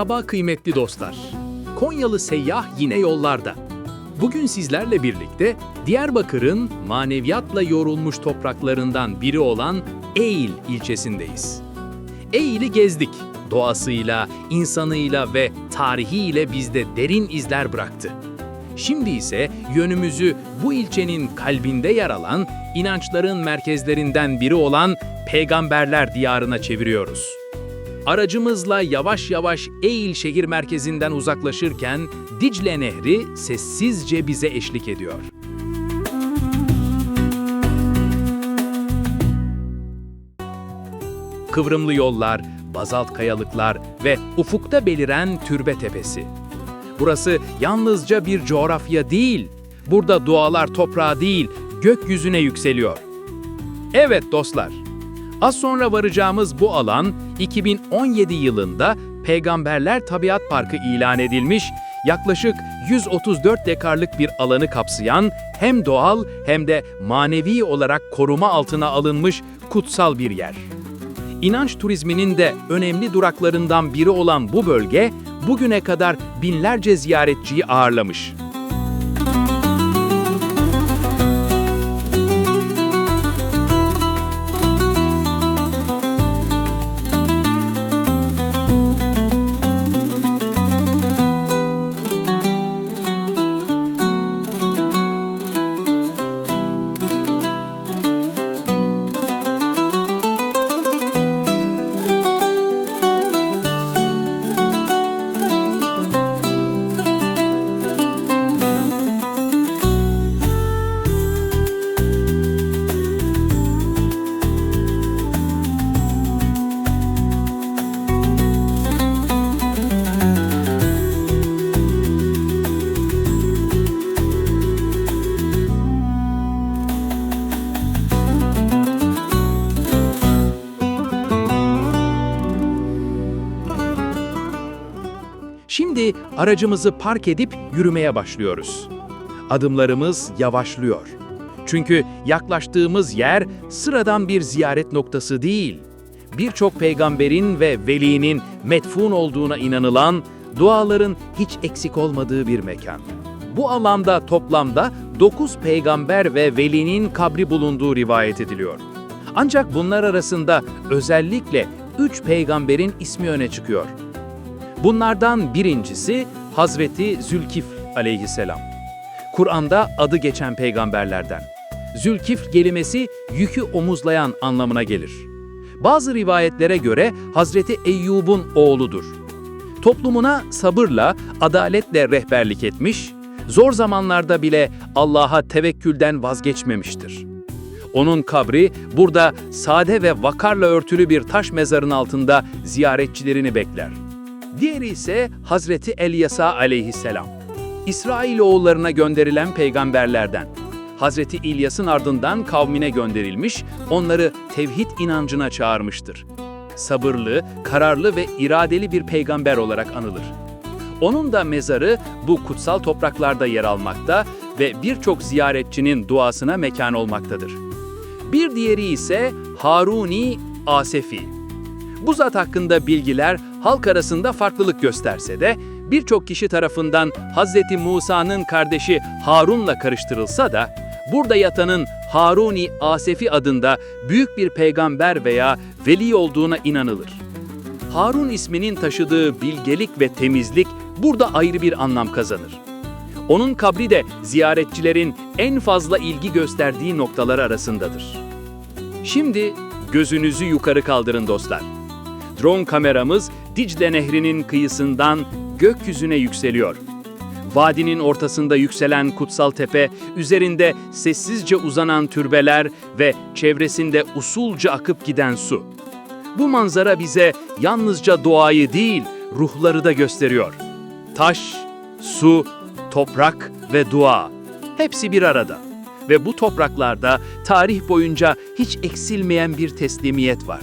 Merhaba kıymetli dostlar. Konyalı seyyah yine yollarda. Bugün sizlerle birlikte Diyarbakır'ın maneviyatla yorulmuş topraklarından biri olan Eğil ilçesindeyiz. Eğil'i gezdik. Doğasıyla, insanıyla ve tarihiyle bizde derin izler bıraktı. Şimdi ise yönümüzü bu ilçenin kalbinde yer alan, inançların merkezlerinden biri olan Peygamberler Diyarı'na çeviriyoruz. Aracımızla yavaş yavaş Eğil şehir merkezinden uzaklaşırken Dicle Nehri sessizce bize eşlik ediyor. Kıvrımlı yollar, bazalt kayalıklar ve ufukta beliren türbe tepesi. Burası yalnızca bir coğrafya değil, burada dualar toprağa değil, gökyüzüne yükseliyor. Evet dostlar, az sonra varacağımız bu alan 2017 yılında Peygamberler Tabiat Parkı ilan edilmiş, yaklaşık 134 dekarlık bir alanı kapsayan hem doğal hem de manevi olarak koruma altına alınmış kutsal bir yer. İnanç turizminin de önemli duraklarından biri olan bu bölge, bugüne kadar binlerce ziyaretçiyi ağırlamış. Şimdi aracımızı park edip yürümeye başlıyoruz. Adımlarımız yavaşlıyor. Çünkü yaklaştığımız yer sıradan bir ziyaret noktası değil. Birçok peygamberin ve velinin metfun olduğuna inanılan, duaların hiç eksik olmadığı bir mekan. Bu alanda toplamda 9 peygamber ve velinin kabri bulunduğu rivayet ediliyor. Ancak bunlar arasında özellikle 3 peygamberin ismi öne çıkıyor. Bunlardan birincisi Hazreti Zülkifl aleyhisselam. Kur'an'da adı geçen peygamberlerden. Zülkifl kelimesi yükü omuzlayan anlamına gelir. Bazı rivayetlere göre Hazreti Eyyub'un oğludur. Toplumuna sabırla, adaletle rehberlik etmiş, zor zamanlarda bile Allah'a tevekkülden vazgeçmemiştir. Onun kabri burada sade ve vakarla örtülü bir taş mezarın altında ziyaretçilerini bekler. Diğeri ise Hazreti Elyasa aleyhisselam. İsrailoğullarına gönderilen peygamberlerden. Hazreti İlyas'ın ardından kavmine gönderilmiş, onları tevhid inancına çağırmıştır. Sabırlı, kararlı ve iradeli bir peygamber olarak anılır. Onun da mezarı bu kutsal topraklarda yer almakta ve birçok ziyaretçinin duasına mekan olmaktadır. Bir diğeri ise Haruni Asefi. Bu zat hakkında bilgiler halk arasında farklılık gösterse de birçok kişi tarafından Hz. Musa'nın kardeşi Harun'la karıştırılsa da burada yatanın Haruni Asefi adında büyük bir peygamber veya veli olduğuna inanılır. Harun isminin taşıdığı bilgelik ve temizlik burada ayrı bir anlam kazanır. Onun kabri de ziyaretçilerin en fazla ilgi gösterdiği noktalar arasındadır. Şimdi gözünüzü yukarı kaldırın dostlar. Drone kameramız Dicle Nehri'nin kıyısından gökyüzüne yükseliyor. Vadinin ortasında yükselen kutsal tepe, üzerinde sessizce uzanan türbeler ve çevresinde usulca akıp giden su. Bu manzara bize yalnızca doğayı değil, ruhları da gösteriyor. Taş, su, toprak ve dua hepsi bir arada. Ve bu topraklarda tarih boyunca hiç eksilmeyen bir teslimiyet var.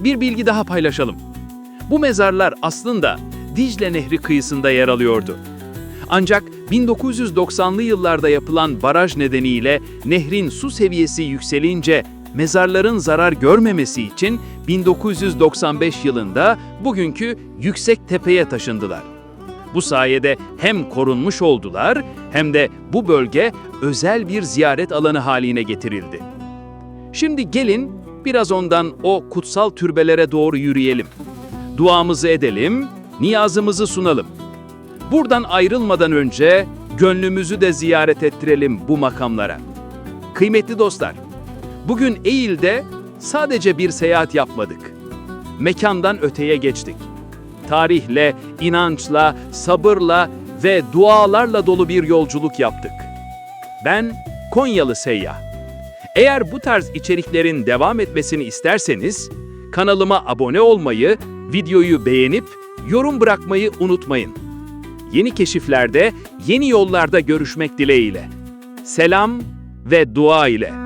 Bir bilgi daha paylaşalım. Bu mezarlar aslında Dicle Nehri kıyısında yer alıyordu. Ancak 1990'lı yıllarda yapılan baraj nedeniyle nehrin su seviyesi yükselince mezarların zarar görmemesi için 1995 yılında bugünkü Yüksek Tepe'ye taşındılar. Bu sayede hem korunmuş oldular hem de bu bölge özel bir ziyaret alanı haline getirildi. Şimdi gelin biraz ondan o kutsal türbelere doğru yürüyelim. Duamızı edelim, niyazımızı sunalım. Buradan ayrılmadan önce gönlümüzü de ziyaret ettirelim bu makamlara. Kıymetli dostlar, bugün Eğil'de sadece bir seyahat yapmadık. Mekandan öteye geçtik. Tarihle, inançla, sabırla ve dualarla dolu bir yolculuk yaptık. Ben Konyalı Seyyah. Eğer bu tarz içeriklerin devam etmesini isterseniz kanalıma abone olmayı, videoyu beğenip yorum bırakmayı unutmayın. Yeni keşiflerde, yeni yollarda görüşmek dileğiyle. Selam ve dua ile.